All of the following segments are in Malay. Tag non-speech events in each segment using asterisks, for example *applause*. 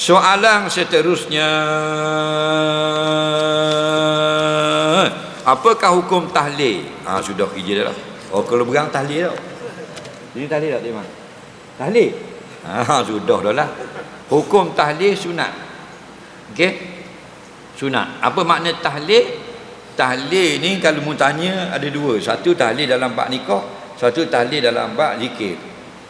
soalan seterusnya. Apakah hukum tahlil? Ah sudah kerja dah lah. oh kalau berang tahlil dah. Ini tahlil tak terima? Tahlil? Ah sudah dah lah. Hukum tahlil sunat. Okey? Sunat. Apa makna tahlil? Tahlil ni kalau mu tanya ada dua. Satu tahlil dalam bab nikah satu tahlil dalam bab zikir.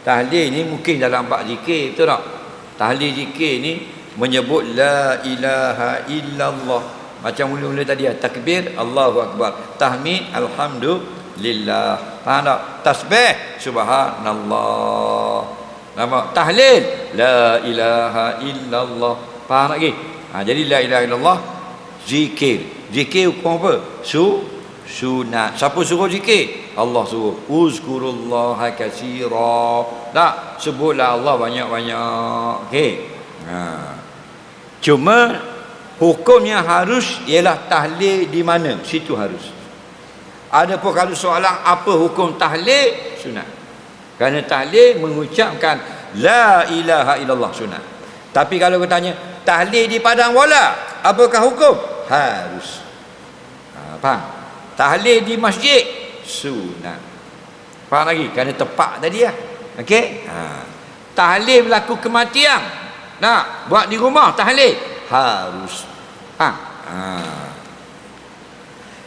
Tahlil ni mungkin dalam bab zikir betul tak tahlil zikir ni menyebut la ilaha illallah. Macam mula-mula tadi ya, takbir Allahu akbar. Tahmid alhamdulillah. Faham tak? Tasbih subhanallah. Nama tahlil la ilaha illallah. Faham lagi? Ha, jadi la ilaha illallah zikir. Zikir hukum apa? Su sunat. Siapa suruh zikir Allah suruh uzkurullaha katsira. Tak sebutlah Allah banyak-banyak. Okey. Ha. Cuma hukumnya harus ialah tahlil di mana? Situ harus. Ada pun kalau soalan apa hukum tahlil? Sunat. Kerana tahlil mengucapkan la ilaha illallah sunat. Tapi kalau bertanya tahlil di padang wala? Apakah hukum? Harus. Ha, faham? Tahlil di masjid sunat faham lagi kerana tepat tadi lah okey ha. tahlil berlaku kematian nak buat di rumah tahlil harus ha. ha.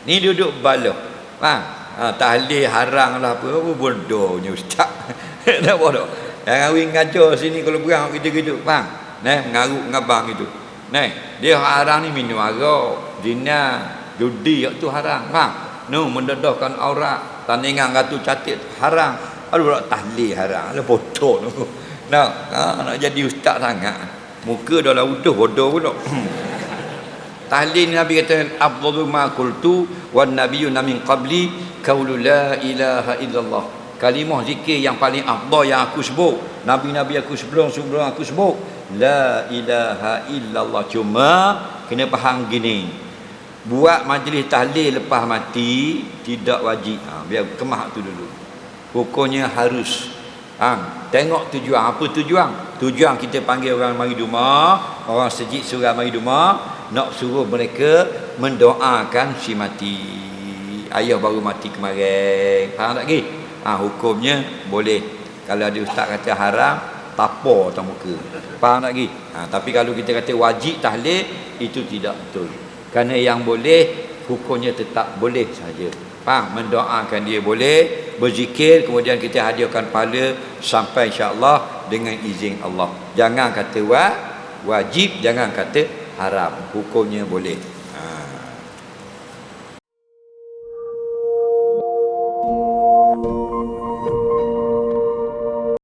ni duduk baloh ha. ha. tahlil harang lah apa apa bodohnya ustaz *laughs* tak bodoh yang kahwin ngajar sini kalau berang gitu-gitu faham Nah, ngaruk ngabang itu. Nah, dia haram ni minum arak, zina, judi tu haram. Faham? No, mendedahkan aurat, tandingan ratu catit haram. Aduh, nak tahlil haram. Ada bodoh tu. Nah, ha, nak jadi ustaz sangat. Muka dah lah utuh bodoh pula. tahlil ni Nabi kata afdalu ma qultu wan nabiyyu min qabli qaulu la ilaha illallah. Kalimah zikir yang paling afdal yang aku sebut. Nabi-nabi aku sebelum sebelum aku sebut La ilaha illallah Cuma kena faham gini Buat majlis tahlil lepas mati Tidak wajib. Ha, Biar kemah tu dulu. Hukumnya harus. Ha, Tengok tujuan. Apa tujuan? Tujuan kita panggil orang mari rumah Orang sejid surah mari rumah Nak suruh mereka Mendoakan si mati. Ayah baru mati kemarin. Faham tak lagi? Ha, hukumnya boleh. Kalau ada ustaz kata haram Tapor atas muka. Faham tak lagi? Ha, tapi kalau kita kata wajib tahlil Itu tidak betul Kerana yang boleh Hukumnya tetap boleh saja. Faham? Mendoakan dia boleh Berzikir Kemudian kita hadiahkan pahala Sampai insyaAllah Dengan izin Allah. Jangan kata wa, wajib Jangan kata haram. Hukumnya boleh